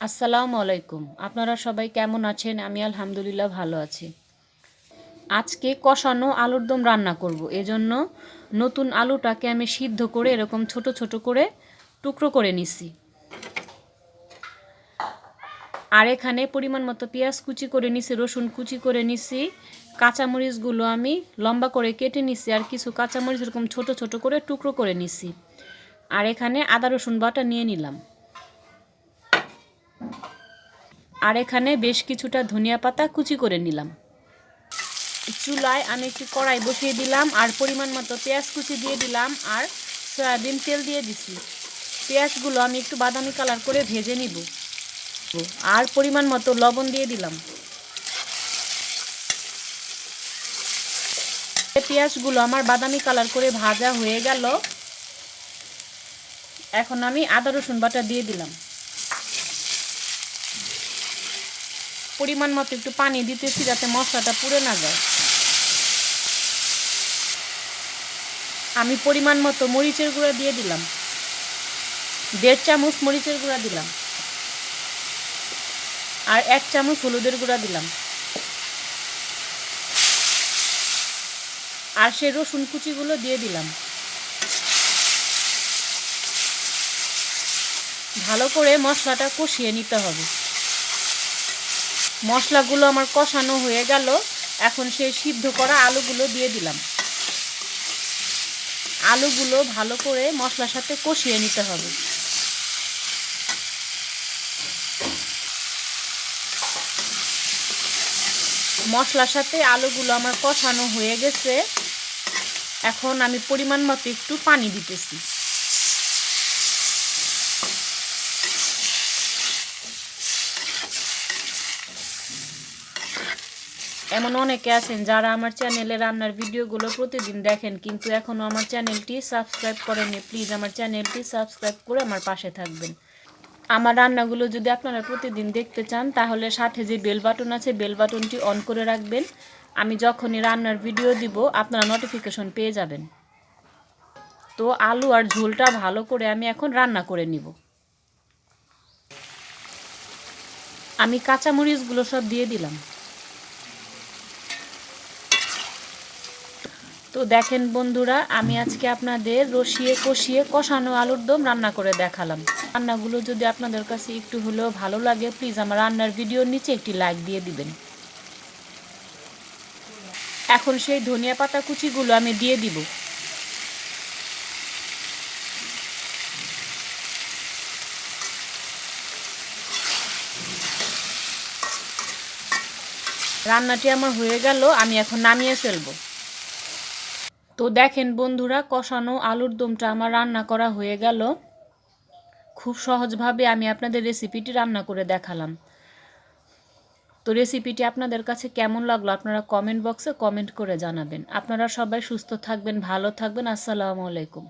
আসসালামু আলাইকুম। আপনারা সবাই কেমন আছেন? আমি আলহামদুলিল্লাহ ভালো আছি। আজকে কষানো আলুর দম রান্না করব। এজন্য নতুন আলুটাকে আমি সিদ্ধ করে এরকম ছোট ছোট করে টুকরো করে নিছি। আর এখানে পরিমাণ মতো পেঁয়াজ কুচি করে নিছি, রসুন কুচি করে নিছি। কাঁচামরিচগুলো আমি লম্বা করে কেটে নিছি আর কিছু কাঁচামরিচ এরকম ছোট ছোট করে টুকরো করে নিছি। আর এখানে আদা রসুন বাটা নিয়ে নিলাম। আর এখানে বেশ কিছুটা ধনিয়া পাতা কুচি করে নিলাম। চুলায় আমি একটু কড়াই বসিয়ে দিলাম, আর পরিমাণ মতো পেঁয়াজ কুচি দিয়ে দিলাম, আর সয়াবিন তেল দিয়ে দিছি। পেঁয়াজগুলো আমি একটু বাদামি কালার করে ভেজে নিব। আর পরিমাণ মতো লবণ দিয়ে দিলাম। পেঁয়াজগুলো আমার বাদামি কালার করে ভাজা হয়ে গেল। এখন আমি আদা রসুন বাটা দিয়ে দিলাম। পরিমাণ মতো একটু পানি দিতেছি যাতে মশলাটা পুড়ে না যায়। আমি পরিমাণ মতো মরিচের গুঁড়া দিয়ে দিলাম। দেড় চামচ মরিচের গুঁড়া দিলাম। আর এক চামচ হলুদের গুঁড়া দিলাম। আর সে রসুন কুচিগুলো দিয়ে দিলাম। ভালো করে মশলাটা কষিয়ে নিতে হবে। মশলাগুলো আমার কষানো হয়ে গেল। এখন সেই সিদ্ধ করা আলুগুলো দিয়ে দিলাম। আলুগুলো ভালো করে মশলার সাথে কষিয়ে নিতে হবে। মশলার সাথে আলুগুলো আমার কষানো হয়ে গেছে। এখন আমি পরিমাণ মতো একটু পানি দিতেছি। এমন অনেকে আছেন যারা আমার চ্যানেলে রান্নার ভিডিওগুলো প্রতিদিন দেখেন, কিন্তু এখনও আমার চ্যানেলটি সাবস্ক্রাইব করেননি। প্লিজ আমার চ্যানেলটি সাবস্ক্রাইব করে আমার পাশে থাকবেন। আমার রান্নাগুলো যদি আপনারা প্রতিদিন দেখতে চান, তাহলে সাথে যে বেল বাটন আছে বেল বাটনটি অন করে রাখবেন। আমি যখনই রান্নার ভিডিও দিব, আপনারা নোটিফিকেশন পেয়ে যাবেন। তো আলু আর ঝোলটা ভালো করে আমি এখন রান্না করে নিব। আমি কাঁচামরিচগুলো সব দিয়ে দিলাম। তো দেখেন বন্ধুরা, আমি আজকে আপনাদের রসিয়ে কষিয়ে কষানো আলুর দম রান্না করে দেখালাম। রান্নাগুলো যদি আপনাদের কাছে একটু হলেও ভালো লাগে প্লিজ আমার রান্নার ভিডিওর নিচে একটি লাইক দিয়ে দিবেন। এখন সেই ধনিয়া পাতা কুচিগুলো আমি দিয়ে দিব। রান্নাটি আমার হয়ে গেল, আমি এখন নামিয়ে ফেলব। তো দেখেন বন্ধুরা, কষানো আলুর দমটা আমার রান্না করা হয়ে গেল। খুব সহজভাবে আমি আপনাদের রেসিপিটি রান্না করে দেখালাম। তো রেসিপিটি আপনাদের কাছে কেমন লাগল আপনারা কমেন্ট বক্সে কমেন্ট করে জানাবেন। আপনারা সবাই সুস্থ থাকবেন, ভালো থাকবেন। আসসালামু আলাইকুম।